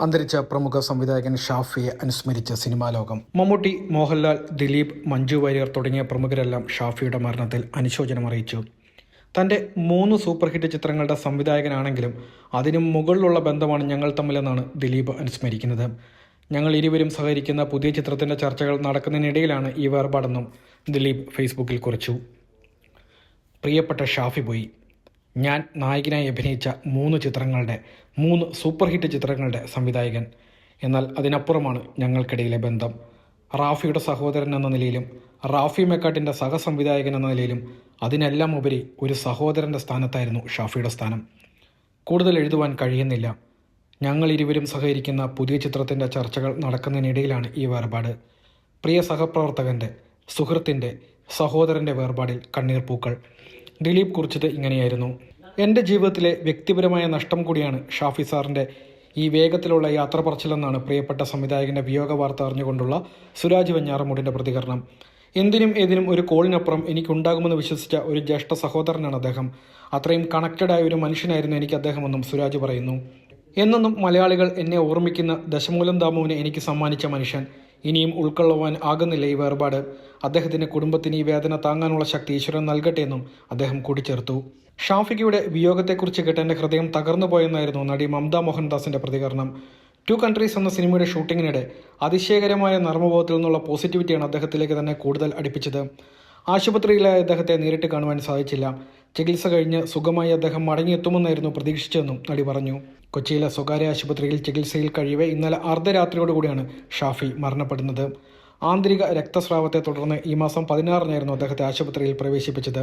അന്തരിച്ച പ്രമുഖ സംവിധായകൻ ഷാഫിയെ അനുസ്മരിച്ച സിനിമാ ലോകം. മമ്മൂട്ടി മോഹൻലാൽ ദിലീപ് മഞ്ജു വാര്യർ തുടങ്ങിയ പ്രമുഖരെല്ലാം ഷാഫിയുടെ മരണത്തിൽ അനുശോചനം അറിയിച്ചു. തന്റെ മൂന്ന് സൂപ്പർ ഹിറ്റ് ചിത്രങ്ങളുടെ സംവിധായകനാണെങ്കിലും അതിനും മുകളിലുള്ള ബന്ധമാണ് ഞങ്ങൾ തമ്മിലെന്നാണ് ദിലീപ് അനുസ്മരിക്കുന്നത്. ഞങ്ങൾ ഇരുവരും സഹകരിക്കുന്ന പുതിയ ചിത്രത്തിന്റെ ചർച്ചകൾ നടക്കുന്നതിനിടയിലാണ് ഈ വേർപാടെന്നും ദിലീപ് ഫേസ്ബുക്കിൽ കുറിച്ചു. പ്രിയപ്പെട്ട ഷാഫി പോയി. ഞാൻ നായകനായി അഭിനയിച്ച മൂന്ന് ചിത്രങ്ങളുടെ മൂന്ന് സൂപ്പർ ഹിറ്റ് ചിത്രങ്ങളുടെ സംവിധായകൻ. എന്നാൽ അതിനപ്പുറമാണ് ഞങ്ങൾക്കിടയിലെ ബന്ധം. റാഫിയുടെ സഹോദരൻ എന്ന നിലയിലും റാഫി മെക്കാട്ടിന്റെ സഹസംവിധായകൻ എന്ന നിലയിലും അതിനെല്ലാം ഉപരി ഒരു സഹോദരന്റെ സ്ഥാനത്തായിരുന്നു ഷാഫിയുടെ സ്ഥാനം. കൂടുതൽ എഴുതുവാൻ കഴിയുന്നില്ല. ഞങ്ങൾ ഇരുവരും സഹകരിക്കുന്ന പുതിയ ചിത്രത്തിന്റെ ചർച്ചകൾ നടക്കുന്നതിനിടയിലാണ് ഈ വേർപാട്. പ്രിയ സഹപ്രവർത്തകന്റെ സുഹൃത്തിന്റെ സഹോദരന്റെ വേർപാടിൽ കണ്ണീർ പൂക്കൾ ദിലീപ് കുറിച്ചത് ഇങ്ങനെയായിരുന്നു. എന്റെ ജീവിതത്തിലെ വ്യക്തിപരമായ നഷ്ടം കൂടിയാണ് ഷാഫി സാറിന്റെ ഈ വേഗത്തിലുള്ള യാത്ര പറച്ചിലെന്നാണ് പ്രിയപ്പെട്ട സംവിധായകന്റെ വിയോഗ വാർത്ത അറിഞ്ഞുകൊണ്ടുള്ള സുരാജ് വെഞ്ഞാറമൂടിന്റെ പ്രതികരണം. എന്തിനും ഏതിനും ഒരു കോളിനപ്പുറം എനിക്കുണ്ടാകുമെന്ന് വിശ്വസിച്ച ഒരു ജ്യേഷ്ഠ സഹോദരനാണ് അദ്ദേഹം. അത്രയും കണക്റ്റഡ് ആയ ഒരു മനുഷ്യനായിരുന്നു എനിക്ക് അദ്ദേഹമെന്നും സുരാജ് പറയുന്നു. എന്നെന്നും മലയാളികൾ എന്നെ ഓർമ്മിക്കുന്ന ദശമൂലം ദാമുവിനെ എനിക്ക് സമ്മാനിച്ച മനുഷ്യൻ. ഇനിയും ഉൾക്കൊള്ളുവാൻ ആകുന്നില്ല ഈ വേർപാട്. അദ്ദേഹത്തിന്റെ കുടുംബത്തിന് ഈ വേദന താങ്ങാനുള്ള ശക്തി ഈശ്വരൻ നൽകട്ടെ എന്നും അദ്ദേഹം കൂട്ടിച്ചേർത്തു. ഷാഫിക്കയുടെ വിയോഗത്തെക്കുറിച്ച് കേട്ട് എന്റെ ഹൃദയം തകർന്നുപോയെന്നായിരുന്നു നടി മമത മോഹൻദാസിന്റെ പ്രതികരണം. ടു കൺട്രീസ് എന്ന സിനിമയുടെ ഷൂട്ടിങ്ങിനിടെ അതിശയകരമായ നർമ്മബോധത്തിൽ നിന്നുള്ള പോസിറ്റിവിറ്റിയാണ് അദ്ദേഹത്തിലേക്ക് തന്നെ കൂടുതൽ അടുപ്പിച്ചത്. ആശുപത്രിയിലായ അദ്ദേഹത്തെ നേരിട്ട് കാണുവാൻ സാധിച്ചില്ല. ചികിത്സ കഴിഞ്ഞ് സുഖമായി അദ്ദേഹം മടങ്ങിയെത്തുമെന്നായിരുന്നു പ്രതീക്ഷിച്ചതെന്നും നടി പറഞ്ഞു. കൊച്ചിയിലെ സ്വകാര്യ ആശുപത്രിയിൽ ചികിത്സയിൽ കഴിയവെ ഇന്നലെ അർദ്ധരാത്രിയോടുകൂടിയാണ് ഷാഫി മരണപ്പെടുന്നത്. ആന്തരിക രക്തസ്രാവത്തെ തുടർന്ന് ഈ മാസം പതിനാറിനായിരുന്നു അദ്ദേഹത്തെ ആശുപത്രിയിൽ പ്രവേശിപ്പിച്ചത്.